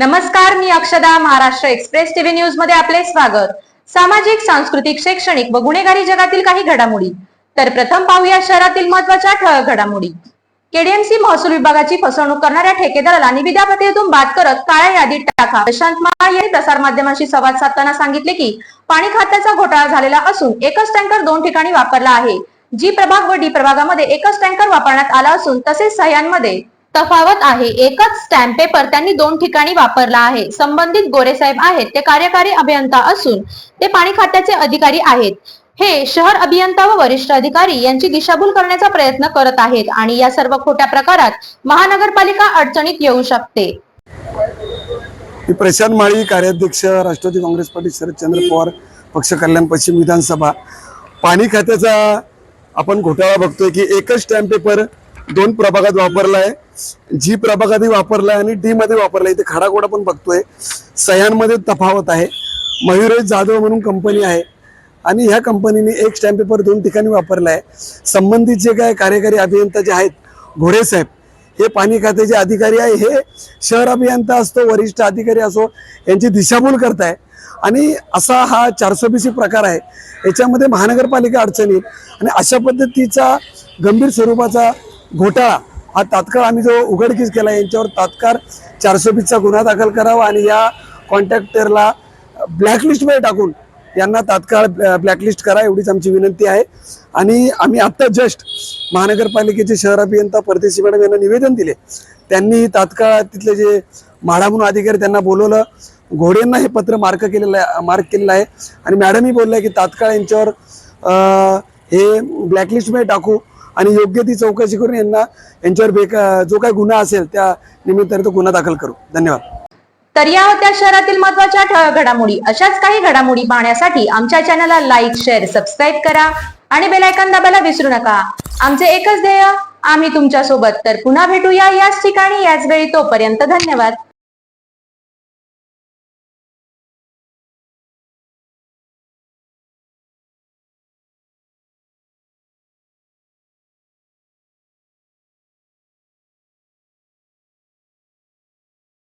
नमस्कार मी अक्षदा Maharashtra express TV न्यूजमध्ये आपले स्वागत. सामाजिक सांस्कृतिक शैक्षणिक व गुन्हेगारी जगातील काही घडामोडी. तर प्रथम पाहूया शहरातील महत्त्वाच्या ठळक घडामोडी. केडीएमसी महसूल विभागाची फसवणूक करणाऱ्या ठेकेदाराला निविदा पत्रिकेतून बाद करत काळ्या यादीत टाका. प्रशांत महा यांनी प्रसारमाध्यमांशी संवाद साधताना सांगितले की पाणी खात्याचा घोटाळा झालेला असून एकच टँकर दोन ठिकाणी वापरला आहे. जी प्रभाग व डी प्रभागामध्ये एकच टँकर वापरण्यात आला असून तसेच सह्यांमध्ये तफावत आहे. एकच स्टॅम्प पेपर त्यांनी दोन ठिकाणी वापरला आहे. संबंधित गोरेसाहेब आहेत. ते कार्यकारी अभियंता असून ते पाणी खात्याचे अधिकारी आहेत. हे शहर अभियंता व वरिष्ठ अधिकारी यांची दिशाभूल करण्याचा प्रयत्न करत आहेत आणि या सर्व खोट्या प्रकारात महानगरपालिका अडचणीत येऊ शकते. मी प्रशांत माळी कार्याध्यक्ष राष्ट्रवादी काँग्रेस पार्टी शरदचंद्र पवार पक्ष कल्याण पश्चिम विधानसभा. पाणी खात्याचा आपण घोटाळा बघतोय की एकच स्टॅम्प पेपर दोन प्रभागात वापरलाय. जी प्रभागातही वापरलाय आणि डी मध्ये वापरलाय. इथे खाडाखोडा पण बघतोय. सह्यांमध्ये तफावत आहे. मयुरेश जाधव म्हणून कंपनी आहे. आणि ह्या कंपनीने एक स्टॅम्प पेपर दोन ठिकाणी वापरला आहे संबंधित जे काय कार्यकारी अभियंता जे आहेत घोडे साहेब हे पाणी खात्याचे अधिकारी आहे. हे शहर अभियंता असतो वरिष्ठ अधिकारी असो यांची दिशाभूल करताय. आणि असा हा चारशे बीसी प्रकार आहे. याच्यामध्ये महानगरपालिका अडचणी आणि अशा पद्धतीचा गंभीर स्वरूपाचा घोटाळा. हा तात्काळ आम्ही जो उघडकीस केला यांच्यावर तात्काळ चारशे बीसचा गुन्हा दाखल करावा आणि या कॉन्ट्रॅक्टरला ब्लॅकलिस्टमध्ये टाकून यांना तात्काळ ब्लॅकलिस्ट करा एवढीच आमची विनंती आहे. आणि आम्ही आत्ता जस्ट महानगरपालिकेचे शहर अभियंता परदेशी मॅडम यांना निवेदन दिले. त्यांनी तात्काळ तिथले जे म्हाडा म्हणून अधिकारी त्यांना बोलवलं. घोडेंना हे पत्र मार्क केलेलं आहे मार्क केलेलं आहे. आणि मॅडमही बोलल्या की तात्काळ यांच्यावर हे ब्लॅकलिस्टमध्ये टाकू. आणि योग्य ती चौकशी करून यांना यांच्यावर बेका जो काही गुन्हा असेल त्या निमित्ताने तो गुन्हा दाखल करू. धन्यवाद. तर या होत्या शहरातील महत्त्वाच्या ठळक घडामोडी. अशाच काही घडामोडी पाहण्यासाठी आमच्या चॅनलला लाईक शेअर सबस्क्राईब करा आणि बेलायकन दाबायला विसरू नका. आमचे एकच ध्येय आम्ही तुमच्यासोबत तर पुन्हा भेटूया याच ठिकाणी याच वेळी तोपर्यंत धन्यवाद.